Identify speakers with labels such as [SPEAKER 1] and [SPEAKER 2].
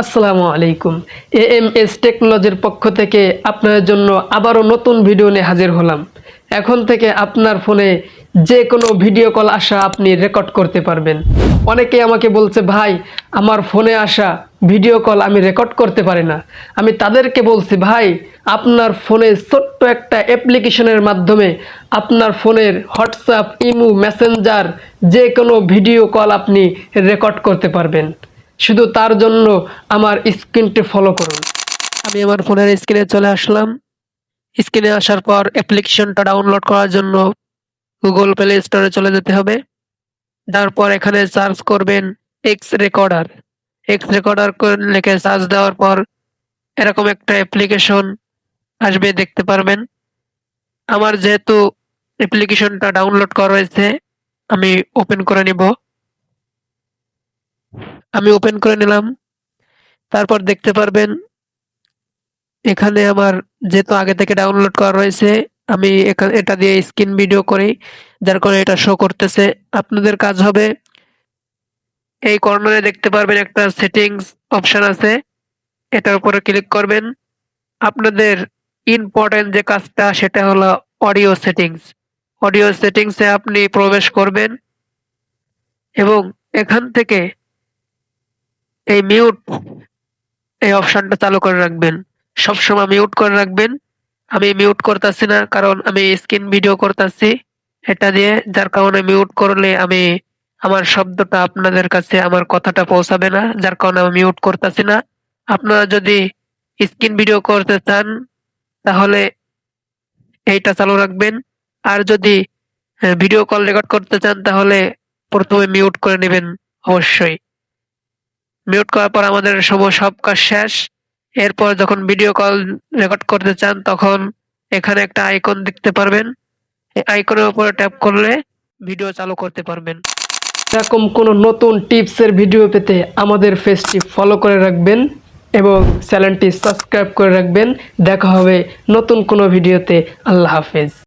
[SPEAKER 1] আসসালামু আলাইকুম। A M S টেকনোলজির পক্ষ থেকে আপনার জন্য আবারও নতুন ভিডিও নিয়ে হাজির হলাম। এখন থেকে আপনার ফোনে যে কোনো ভিডিও কল আসা আপনি রেকর্ড করতে পারবেন। অনেকে আমাকে বলছে, ভাই, আমার ফোনে আসা ভিডিও কল আমি রেকর্ড করতে পারি না। আমি তাদেরকে বলছি, ভাই, আপনার ফোনে ছোট্ট একটা অ্যাপ্লিকেশনের মাধ্যমে আপনার ফোনের হোয়াটসঅ্যাপ, ইমু, মেসেঞ্জার যে কোনো ভিডিও কল আপনি রেকর্ড করতে পারবেন। শুধু তার জন্য আমার স্ক্রিনটি ফলো করুন। আমি আমার ফোনের স্ক্রিনে চলে আসলাম। স্ক্রিনে আসার পর অ্যাপ্লিকেশনটা ডাউনলোড করার জন্য গুগল প্লে স্টোরে চলে যেতে হবে। তারপর এখানে সার্চ করবেন এক্স রেকর্ডার এক্স রেকর্ডার লিখে সার্চ দেওয়ার পর এরকম একটা অ্যাপ্লিকেশন আসবে, দেখতে পারবেন। আমার যেহেতু অ্যাপ্লিকেশনটা ডাউনলোড করা রয়েছে আমি ওপেন করে নিব। আমি ওপেন করে নিলাম। তারপর দেখতে পারবেন, এখানে আমার যেহেতু আগে থেকে ডাউনলোড করা রয়েছে, আমি এটা দিয়ে স্ক্রিন ভিডিও করি, যার কারণে এটা শো করতেছে। আপনাদের কাজ হবে, এই কর্নারে দেখতে পারবেন একটা সেটিংস অপশন আছে। এটার উপরে ক্লিক করবেন। আপনাদের ইম্পর্টেন্ট যে কাজটা, সেটা হলো অডিও সেটিংস অডিও সেটিংসে আপনি প্রবেশ করবেন এবং এখান থেকে এই মিউট এই অপশনটা চালু করে রাখবেন। সবসময় মিউট করে রাখবেন। আমি মিউট করতেছি না, কারণ আমি স্ক্রিন ভিডিও করতেছি। এটা দিয়ে যার কারণে মিউট করলে আমি আমার শব্দটা আপনাদের কাছে, আমার কথাটা পৌঁছাবে না, যার কারণে আমি মিউট করতেছি না। আপনারা যদি স্ক্রিন ভিডিও করতে চান, তাহলে এইটা চালু রাখবেন। আর যদি ভিডিও কল রেকর্ড করতে চান, তাহলে প্রথমে মিউট করে নেবেন, অবশ্যই। মিউট করার পর আমাদের সব সব কাজ শেষ। এরপর যখন ভিডিও কল রেকর্ড করতে চান, তখন এখানে একটা আইকন দেখতে পারবেন। আইকনের উপরে ট্যাপ করলে ভিডিও চালু করতে পারবেন। এরকম কোনো নতুন টিপসের ভিডিও পেতে আমাদের পেজটি ফলো করে রাখবেন এবং চ্যানেলটি সাবস্ক্রাইব করে রাখবেন। দেখা হবে নতুন কোনো ভিডিওতে আল্লাহ হাফেজ।